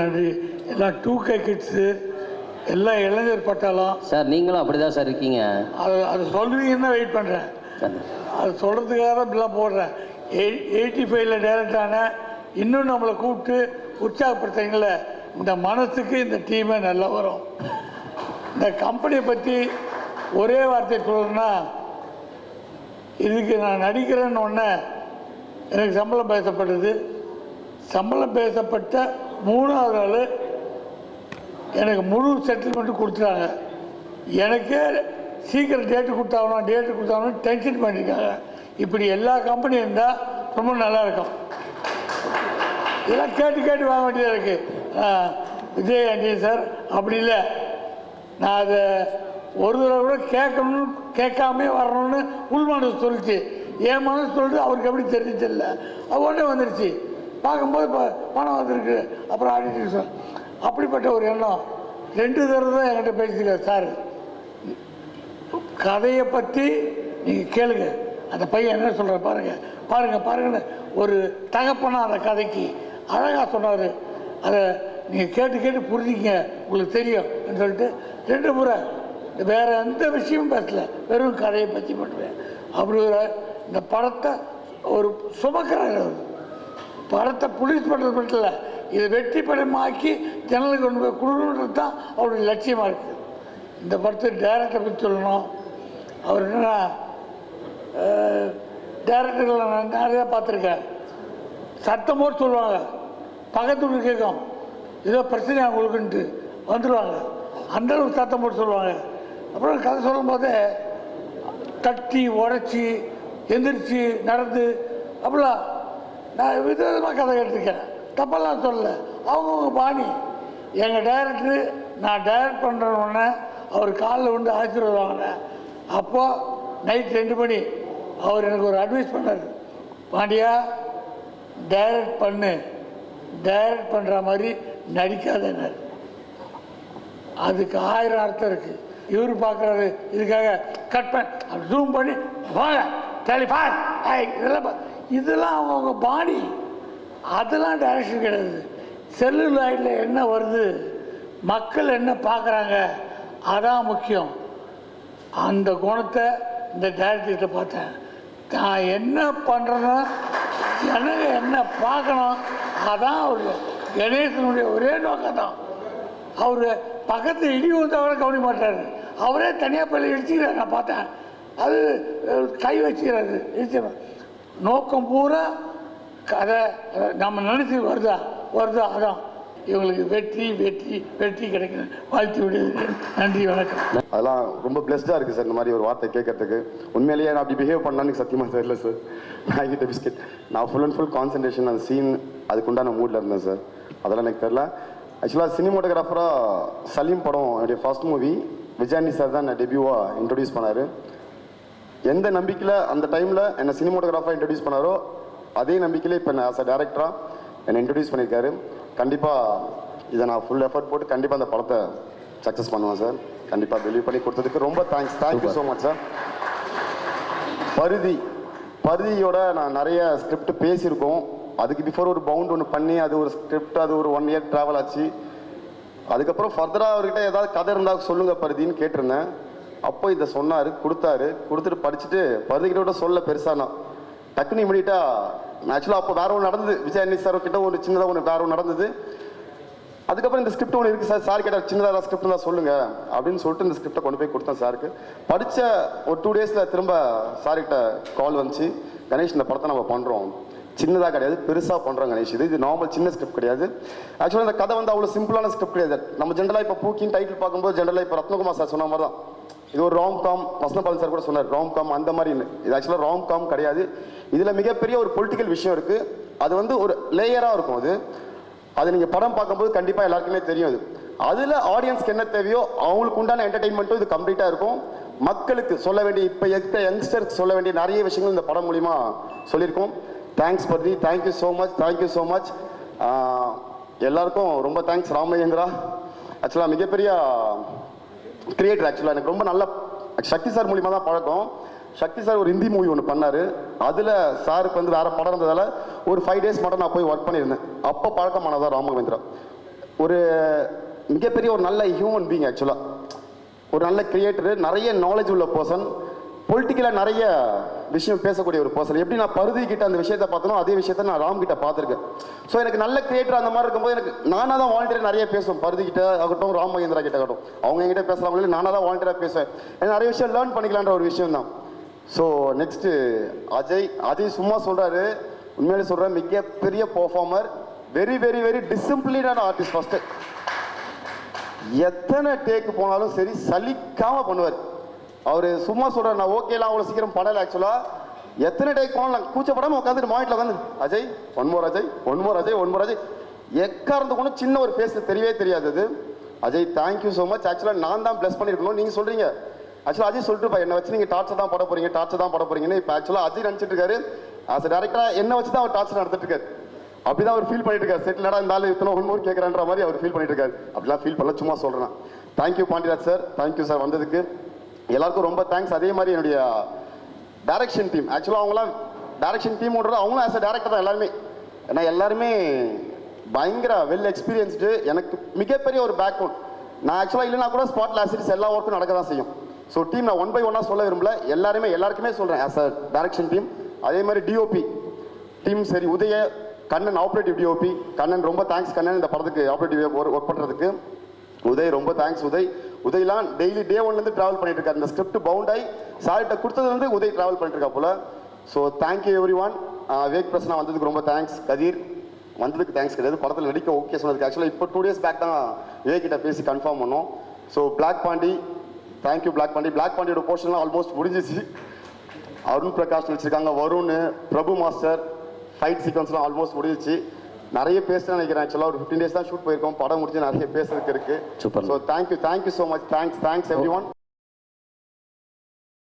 நன்றி எல்லாம் two K kids எல்லாம் இளைஞர் பட்டாளம். சார் நீங்களும் அப்படி தான் சார் இருக்கீங்க. அது அது சொல்லுவீங்கன்னு வெயிட் பண்ணுறேன் அது சொல்கிறதுக்காக தான் இப்படிலாம் போடுறேன். எய் எயிட்டி ஃபைவ்ல டேரக்ட் ஆனேன் இன்னும் நம்மளை கூப்பிட்டு உற்சாகப்படுத்துறீங்கள இந்த மனசுக்கு இந்த டீமே நல்லா வரும். இந்த கம்பெனியை பற்றி ஒரே வார்த்தை சொல்லணும்னா இதுக்கு நான் நடிக்கிறேன்னு ஒன்று எனக்கு சம்பளம் பேசப்படுது. சம்பளம் பேசப்பட்ட மூணாவது நாள் எனக்கு முழு செட்டில்மெண்ட்டு கொடுத்துட்டாங்க. எனக்கே சீக்கிரம் டேட்டு கொடுத்தாகணும் டேட்டு கொடுத்தாகணும் டென்ஷன் பண்ணியிருக்காங்க. இப்படி எல்லா கம்பெனியும் இருந்தால் ரொம்ப நல்லா இருக்கும் இதெல்லாம் கேட்டு கேட்டு வாங்க வேண்டியதாக இருக்குது விஜய் ஆண்டி சார் அப்படி இல்லை. நான் அதை ஒரு தடவை கூட கேட்கணும்னு கேட்காமே வரணும்னு உள் மனசு சொல்லிச்சு. என் மனசு சொல்லிட்டு அவருக்கு எப்படி தெரிஞ்சு தெரியல அது உடனே வந்துருச்சு. பார்க்கும்போது இப்போ பணம் வந்திருக்கு. அப்புறம் ஆடிட்டு சார் அப்படிப்பட்ட ஒரு எண்ணம். ரெண்டு தடவை தான் என்கிட்ட பேசியிருக்காரு சார். கதையை பற்றி நீங்கள் கேளுங்க. அந்த பையன் என்ன சொல்கிற பாருங்க. பாருங்க பாருங்கன்னு ஒரு தகப்பனா அந்த கதைக்கு அழகாக சொன்னார். அதை நீங்கள் கேட்டு கேட்டு புரிஞ்சிங்க உங்களுக்கு தெரியும் சொல்லிட்டு ரெண்டு முறை. வேறு எந்த விஷயமும் பேசல. வெறும் கதையை பற்றி மட்டுமே. அப்படி ஒரு இந்த படத்தை ஒரு சுமக்கிறார் அவர். படத்தை புலிஸ் பண்ணுறது மட்டும் இல்லை இதை வெற்றி படமாக்கி ஜனலுக்கு கொண்டு போய் கொடுக்கணுன்றது தான் அவருடைய லட்சியமாக இருக்குது. இந்த படத்தை டேரக்டரை பற்றி சொல்லணும். அவர் என்னென்னா டேரக்டர்களை நான் நிறையா பார்த்துருக்கேன். சத்தம் போட்டு சொல்லுவாங்க. பக்கத்து கேட்கும். ஏதோ பிரச்சனை அவங்களுக்குன்ட்டு வந்துடுவாங்க அந்த அளவுக்கு சத்தம் போட்டு சொல்லுவாங்க. அப்புறம் கதை சொல்லும்போது தட்டி உடச்சி எந்திரிச்சு நடந்து அப்படிலாம் நான் விதவிதமாக கதை கேட்டிருக்கேன் தப்பெல்லாம் சொல்லல. அவங்கவுங்க பாணி. எங்கள் டைரக்டரு நான் டைரக்ட் பண்ணுறோன்னே அவர் காலில் வந்து ஆசீர்வாதம் வாங்கினேன் அப்போது நைட் ரெண்டு மணி. அவர் எனக்கு ஒரு அட்வைஸ் பண்ணார். பாண்டியா டைரக்ட் பண்ணு. டைரக்ட் பண்ணுற மாதிரி நடிக்காதனர் அதுக்கு ஆயிரம் அர்த்தம் இருக்குது இவர் பார்க்குறாரு இதுக்காக கட் பண்ண ஜூம் பண்ணி வாங்க டெலிஃபான் இதெல்லாம் பா- இதெல்லாம் அவங்கவுங்க பாடி. அதெல்லாம் டைரக்ஷன் கிடையாது. செல்லுலாய்டில் என்ன வருது? மக்கள் என்ன பார்க்குறாங்க? அதான் முக்கியம். அந்த குணத்தை இந்த டைரக்டர்கிட்ட பார்த்தேன். நான் என்ன பண்ணுறேன்னா ஜனங்க என்ன பார்க்கணும் அதான் அவர். கணேசனுடைய ஒரே நோக்கம் தான் அவர் பக்கத்து இடி வந்தவரை கவனிக்க மாட்டார். அவரே தனியாக பள்ளி இடிச்சுக்கிறார். நான் பார்த்தேன். அது கை வச்சுக்கிறாரு. இடிச்சு நோக்கம் பூரா கதை நம்ம நினைச்சு வருதா? வருதா? அதான். இவங்களுக்கு வெற்றி வெற்றி வெற்றி கிடைக்கணும் வாழ்த்து விடுகிறேன். நன்றி வணக்கம். அதெல்லாம் ரொம்ப பிளஸ்டாக இருக்குது சார் இந்த மாதிரி ஒரு வார்த்தை கேட்கறதுக்கு. உண்மையிலேயே நான் அப்படி பிஹேவ் பண்ணலான்னு சத்தியமாக தெரியல சார். நான் கிட்ட பிஸ்கெட். நான் ஃபுல் அண்ட் ஃபுல் கான்சன்ட்ரேஷன் அந்த சீன் அதுக்குண்டான மூடில் இருந்தேன் சார். அதெல்லாம் எனக்கு தெரில ஆக்சுவலாக சினிமோட்டோகிராஃபராக சலீம் படம் என்னுடைய ஃபர்ஸ்ட் மூவி விஜயானி சார் தான் என்னை டெபியூவாக இன்ட்ரடியூஸ் பண்ணார். எந்த நம்பிக்கையில் அந்த டைமில் என்னை சினிமோட்டோகிராஃபராக இன்ட்ரடியூஸ் பண்ணாரோ அதே நம்பிக்கையில் இப்போ என்ன ஆஸ் அ டேரக்டராக என்னை இன்ட்ரடியூஸ் பண்ணியிருக்காரு. கண்டிப்பாக இதை நான் ஃபுல் எஃபர்ட் போட்டு கண்டிப்பாக அந்த படத்தை சக்ஸஸ் பண்ணுவேன் சார். கண்டிப்பாக டெலிவரி பண்ணி கொடுத்ததுக்கு ரொம்ப thanks thank you so much sir Parithi பருதியோட நான் நிறைய ஸ்கிரிப்ட் பேசியிருக்கோம். அதுக்கு பிஃபோர் ஒரு பவுண்ட் ஒன்று பண்ணி அது ஒரு ஸ்கிரிப்ட் அது ஒரு ஒன் இயர் ட்ராவல் ஆச்சு. அதுக்கப்புறம் ஃபர்தராக அவர்கிட்ட ஏதாவது கதை இருந்தால் சொல்லுங்க பருதின்னு கேட்டிருந்தேன். அப்போ இதை சொன்னார் கொடுத்தாரு. கொடுத்துட்டு படிச்சுட்டு பருதிக்கிட்ட விட சொல்ல பெருசானா. டக்குனு இமீடியட்டாக ஆக்சுவலாக அப்போ வேற ஒன்று நடந்தது. விஜய் அண்ணி சார் கிட்ட ஒரு சின்னதாக ஒன்று வேற ஒன்று நடந்தது. அதுக்கப்புறம் இந்த ஸ்கிரிப்ட் ஒன்று இருக்குது சார் சார் கேட்டால் சின்னதாக ஸ்கிரிப்ட் தான் சொல்லுங்க. அப்படின்னு சொல்லிட்டு இந்த ஸ்கிரிப்டை கொண்டு போய் கொடுத்தேன் சாருக்கு படித்த ஒரு டூ டேஸில் திரும்ப சார்கிட்ட கால் வந்துச்சு. கணேஷ் இந்த படத்தை நம்ம பண்ணுறோம் சின்னதாக கிடையாது பெருசாக பண்ணுறோம் கணேஷ். இது இது நார்மல் சின்ன ஸ்கிரிப்ட் கிடையாது. ஆக்சுவலாக இந்த கதை வந்து அவ்வளோ சிம்பிளான ஸ்கிரிப்ட் கிடையாது. நம்ம ஜென்ரலாக இப்போ பூக்கின்னு டைட்டில் பார்க்கும்போது ஜென்ரலாக இப்போ ரத்னகுமார் சார் சொன்ன மாதிரி தான் இது ஒரு ராம் காம் வசனபாலன் சார் கூட சொன்னார் ராம் காம் அந்த மாதிரி இல்லை. இது ஆக்சுவலாக ராம் காம் கிடையாது. இதில் மிகப்பெரிய ஒரு பொலிட்டிக்கல் விஷயம் இருக்குது அது வந்து ஒரு லேயராக இருக்கும் அது. அது நீங்கள் படம் பார்க்கும்போது கண்டிப்பாக எல்லாருக்குமே தெரியும் அது. அதில் ஆடியன்ஸ்க்கு என்ன தேவையோ அவங்களுக்கு உண்டான என்டர்டைன்மெண்ட்டும் இது கம்ப்ளீட்டாக இருக்கும். மக்களுக்கு சொல்ல வேண்டிய இப்போ இருக்கிற யங்ஸ்டர்ஸ் சொல்ல வேண்டிய நிறைய விஷயங்கள் இந்த படம் மூலிமா சொல்லியிருக்கோம். Thanks Parthi thank you so much thank you so much எல்லாருக்கும் ரொம்ப தேங்க்ஸ் ராமயந்திரா ஆக்சுவலாக மிகப்பெரிய கிரியேட்டர் ஆக்சுவலாக எனக்கு ரொம்ப நல்ல சக்தி சார் மூலியமாக தான் பழக்கம். சக்தி சார் ஒரு ஹிந்தி மூவி ஒன்று பண்ணார். அதில் சாருக்கு வந்து வேறு படம் இருந்ததால் ஒரு ஃபைவ் டேஸ் மட்டும் நான் போய் ஒர்க் பண்ணியிருந்தேன். அப்போ பழக்கமானதான் ராமகவேந்திரா ஒரு மிகப்பெரிய ஒரு நல்ல ஹியூமன் பீங் ஆக்சுவலாக ஒரு நல்ல கிரியேட்டரு நிறைய நாலேஜ் உள்ள பர்சன் பொலிட்டிக்கலாக நிறைய விஷயம் பேசக்கூடிய ஒரு பர்சன் எப்படி நான் பருதி கிட்ட அந்த விஷயத்த பார்த்தனோ அதே விஷயத்த நான் ராம் கிட்ட பார்த்துருக்கேன். ஸோ எனக்கு நல்ல கிரியேட்டர் அந்த மாதிரி இருக்கும்போது எனக்கு நானாக தான் வாலண்டியர் நிறைய பேசுவேன். பருதி கிட்ட ஆகட்டும் ராம் மகேந்திரா கிட்ட ஆகட்டும். அவங்க என்கிட்ட பேசுகிறாங்களே நானாக தான் வாலண்டியராக பேசுவேன். ஏன்னா நிறைய விஷயம் லேர்ன் பண்ணிக்கலான்ற ஒரு விஷயம் தான் ஸோ நெக்ஸ்ட்டு அஜய் அஜய் சும்மா சொல்கிறாரு உண்மையிலே சொல்கிறேன் மிகப்பெரிய பர்ஃபார்மர் வெரி வெரி வெரி டிசிப்ளினான ஆர்டிஸ்ட் ஃபஸ்ட்டு எத்தனை டேக்கு போனாலும் சரி சலிக்காமல் பண்ணுவார். அவர் சும்மா சொல்றாரு நான் ஓகேலாம் அவ்வளோ சீக்கிரம் படலை ஆக்சுவலாக எத்தனை டேக் போனாலும் கூச்சப்படாமல் உட்காந்துட்டு மாட்டில் உட்காந்து Ajay one more Ajay one more Ajay one more Ajay. எக்காரந்து கூட சின்ன ஒரு பேச தெரியவே தெரியாது அது. அஜய் தேங்க்யூ ஸோ மச் ஆக்சுவலாக நான் தான் ப்ளஸ் பண்ணியிருக்கணும் நீங்கள் சொல்கிறீங்க ஆக்சுவலாக அஜய் சொல்லிட்டு என்னை வச்சு நீங்கள் டார்ச்சர் தான் பட போகிறீங்க டார்ச்சர் தான் பட போகிறீங்கன்னு இப்போ ஆக்சுவலாக அஜய் நினச்சிட்டு இருக்காரு. ஆஸ் டேரக்டராக என்னை வச்சு தான் அவர் டார்ச்சர் நடத்திட்டு இருக்காரு. அப்படிதான் அவர் ஃபீல் பண்ணிட்டு இருக்காரு. செட்டில் நட இருந்தாலும் இத்தனை ஒன்று மோர் கேட்குறான்ற மாதிரி அவர் ஃபீல் பண்ணிட்டு இருக்காரு. அப்படிலாம் ஃபீல் பண்ணல சும்மா சொல்கிறேன் thank you Pandiraj sir thank you sir வந்ததுக்கு. எல்லாருக்கும் ரொம்ப தேங்க்ஸ் அதே மாதிரி என்னுடைய டைரக்ஷன் டீம் ஆக்சுவலாக அவங்களாம் டைரக்ஷன் டீம்ன்றது அவங்களும் ஆஸ் அ டேரக்டர் தான் எல்லாருமே. ஏன்னா எல்லாருமே பயங்கர வெல் எக்ஸ்பீரியன்ஸ்டு எனக்கு மிகப்பெரிய ஒரு பேக் நான் ஆக்சுவலாக இல்லைனா கூட ஸ்பாட் ஆசிரிஸ் எல்லா ஒர்க்கும் நடக்க தான் செய்யும். ஸோ டீம் நான் ஒன் பை ஒன்னாக சொல்ல விரும்பல. எல்லாருமே எல்லாருக்குமே சொல்கிறேன் ஆஸ் அ டைரக்ஷன் டீம் அதே மாதிரி டிஓபி டீம் சரி உதய கண்ணன் ஆப்ரேட்டிவ் டிஓபி கண்ணன் ரொம்ப தேங்க்ஸ் கண்ணன் இந்த படத்துக்கு ஆப்ரேட்டிவ் ஒர்க் பண்ணுறதுக்கு உதய் ரொம்ப தேங்க்ஸ் உதய் உதயலான் டெய்லி டே ஒன்லேருந்து ட்ராவல் பண்ணிட்டு இருக்காரு. இந்த ஸ்கிரிப்ட் பவுண்ட் ஆகி சார்கிட்ட கொடுத்ததுலேருந்து உதய் ட்ராவல் பண்ணிட்டு இருக்கா போல. ஸோ தேங்க்யூ எவ்ரி ஒன் வேக் பிரசனா வந்ததுக்கு ரொம்ப தேங்க்ஸ் கதிர் வந்ததுக்கு தேங்க்ஸ் கிடையாது. படத்தில் நடிக்க ஓகே சொன்னதுக்கு. ஆக்சுவலாக இப்போ டூ டேஸ் பேக் தான் விவேக் கிட்ட பேசி கன்ஃபார்ம் பண்ணோம். So black Pandi thank you black Pandi black பாண்டியோட போர்ஷன்லாம் ஆல்மோஸ்ட் முடிஞ்சிச்சு. அருண் பிரகாஷ் வச்சுருக்காங்க வருண் பிரபு மாஸ்டர் ஃபைட் சீக்வன்ஸ்லாம் ஆல்மோஸ்ட் முடிஞ்சிச்சு. நிறைய பேச நினைக்கிறேன். ஆக்சுவலாக ஒரு ஃபிஃப்டீன் டேஸ் தான் ஷூட் போயிருக்கோம். படம் முடிஞ்சு நிறைய பேசுறதுக்கு இருக்கு. Super. So thank you thank you so much thanks thanks everyone